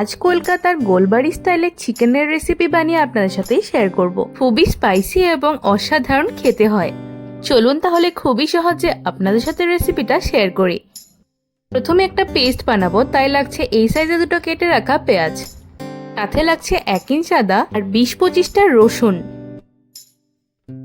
আজ কলকাতার গোলবাড়ি স্টাইলের চিকেনের রেসিপি বানিয়ে আপনাদের সাথে শেয়ার করব। খুবই স্পাইসি এবং অসাধারণ খেতে হয়। চলুন তাহলে খুবই সহজে আপনাদের সাথে রেসিপিটা শেয়ার করি। প্রথমে একটা পেস্ট বানাবো, তাই লাগছে এই সাইজে দুটো কেটে রাখা পেঁয়াজ। সাথে লাগছে এক ইঞ্চ আদা আর বিশ পঁচিশটা রসুন।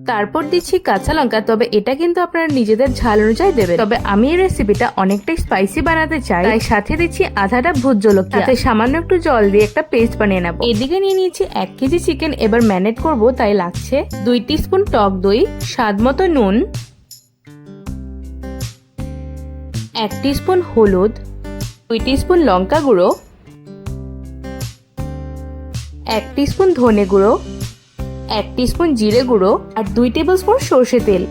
তারপর দিচ্ছি কাঁচা লঙ্কা, তবে এটা কিন্তু আপনারা নিজেদের ঝাল অনুযায়ী দেবেন। তবে আমি এই রেসিপিটা অনেকটাই স্পাইসি বানাতে চাই। তাই সাথে দিচ্ছি আধাটা ভূত জলকিয়া তাতে সামান্য একটু জল দিয়ে একটা পেস্ট বানিয়ে নেব। এদিকে নিয়ে নিয়েছি এক কেজি চিকেন এবার ম্যানেট করব, তাই লাগছে দুই স্পুন টক দই, স্বাদ মতো নুন, এক স্পুন হলুদ, দুই স্পুন লঙ্কা গুঁড়ো, এক স্পুন ধনে গুঁড়ো এক স্পুন জিরে গুঁড়ো আর দুই টেবিল স্পুন সর্ষে তেল।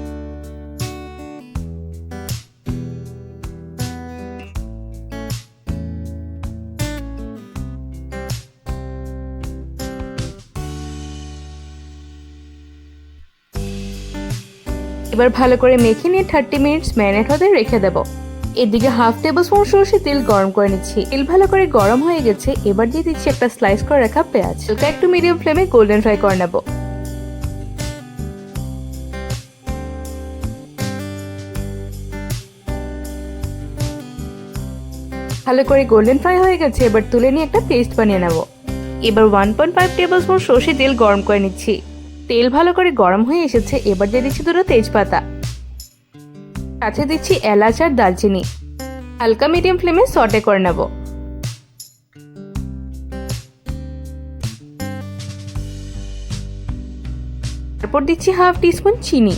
এবার ভালো করে মেখে নিয়ে থার্টি মিনিটস ম্যারিনেট হতে রেখে দেবো। এদিকে হাফ টেবিল স্পুন সর্ষে তেল গরম করে নিচ্ছি। তেল ভালো করে গরম হয়ে গেছে, এবার দিয়ে দিচ্ছি একটা স্লাইস করে রাখা পেঁয়াজ। একটু মিডিয়াম ফ্লেমে গোল্ডেন ফ্রাই করে নেব। ভালো করে গোল্ডেন ফ্রাই হয়ে গেছে, এবার তুলে নিয়ে একটা পেস্ট বানিয়ে নেব। এবার one point five tablespoon সর্ষে তেল গরম করে নিচ্ছি। তেল ভালো করে গরম হয়ে এসেছে, এবার দিয়ে দিচ্ছি দুটো তেজপাতা। সাথে দিচ্ছি এলাচ আর দালচিনি হালকা মিডিয়াম ফ্লেমে সটে করে নেব। তারপর দিচ্ছি হাফ টিস্পুন চিনি।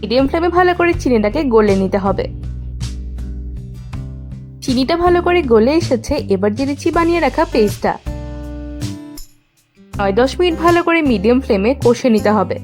মিডিয়াম ফ্লেমে ভালো করে চিনিটাকে গলে নিতে হবে। চিনিটা ভালো করে গলে এসেছে, এবার দিয়ে দিচ্ছি বানিয়ে রাখা পেস্টটা। নয় দশ মিনিট ভালো করে মিডিয়াম ফ্লেমে কষে নিতে হবে।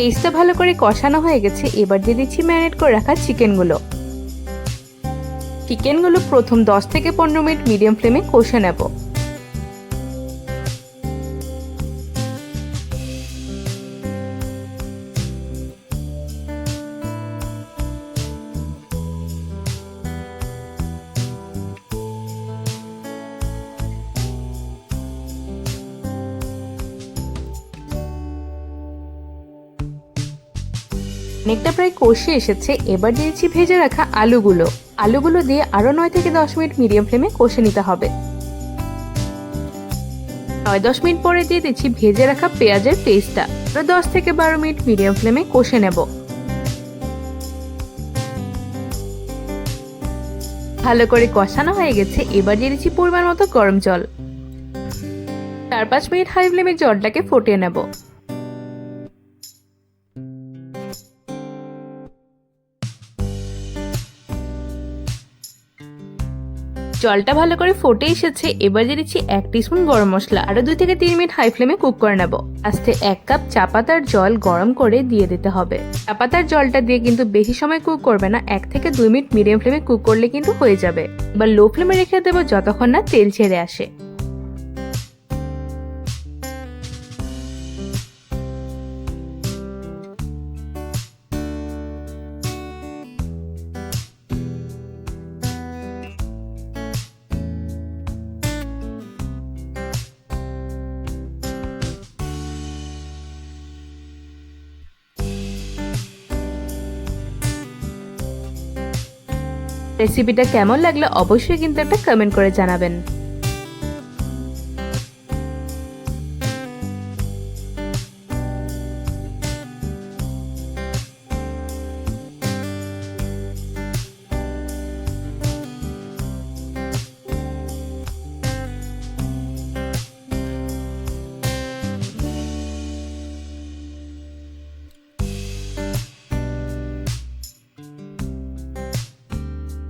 পেস্টটা ভালো করে কষানো হয়ে গেছে, এবার দিয়ে দিচ্ছি ম্যারিনেট করে রাখা চিকেনগুলো চিকেনগুলো প্রথম দশ থেকে পনেরো মিনিট মিডিয়াম ফ্লেমে কষে নেব। অনেকটা প্রায় কষে এসেছে, এবার দিয়েছি ভেজে রাখা আলুগুলো। আলুগুলো দিয়ে আরও নয় থেকে দশ মিনিট মিডিয়াম ফ্লেমে কষে নিতে হবে। নয় দশ মিনিট পরে দিয়ে দিচ্ছি ভেজে রাখা পেঁয়াজের পেস্টটা। আরও দশ থেকে বারো মিনিট মিডিয়াম ফ্লেমে কষে নেব। ভালো করে কষানো হয়ে গেছে, এবার দিয়ে দিচ্ছি পরিমাণ মতো গরম জল। চার পাঁচ মিনিট হাই ফ্লেমে জলটাকে ফুটিয়ে নেব। জলটা ভালো করে ফোটে এসেছে, এবার যে দিচ্ছি এক টিস্পুন গরম মশলা। আরও দুই থেকে তিন মিনিট হাই ফ্লেমে কুক করে নেব। আস্তে এক কাপ চা পাতার জল গরম করে দিয়ে দিতে হবে। চা পাতার জলটা দিয়ে কিন্তু বেশি সময় কুক করবে না, এক থেকে দুই মিনিট মিডিয়াম ফ্লেমে কুক করলে কিন্তু হয়ে যাবে। এবার লো ফ্লেমে রেখে দেবো যতক্ষণ না তেল ছেড়ে আসে। রেসিপিটা কেমন লাগল অবশ্যই কিন্তু একটা কমেন্ট করে জানাবেন।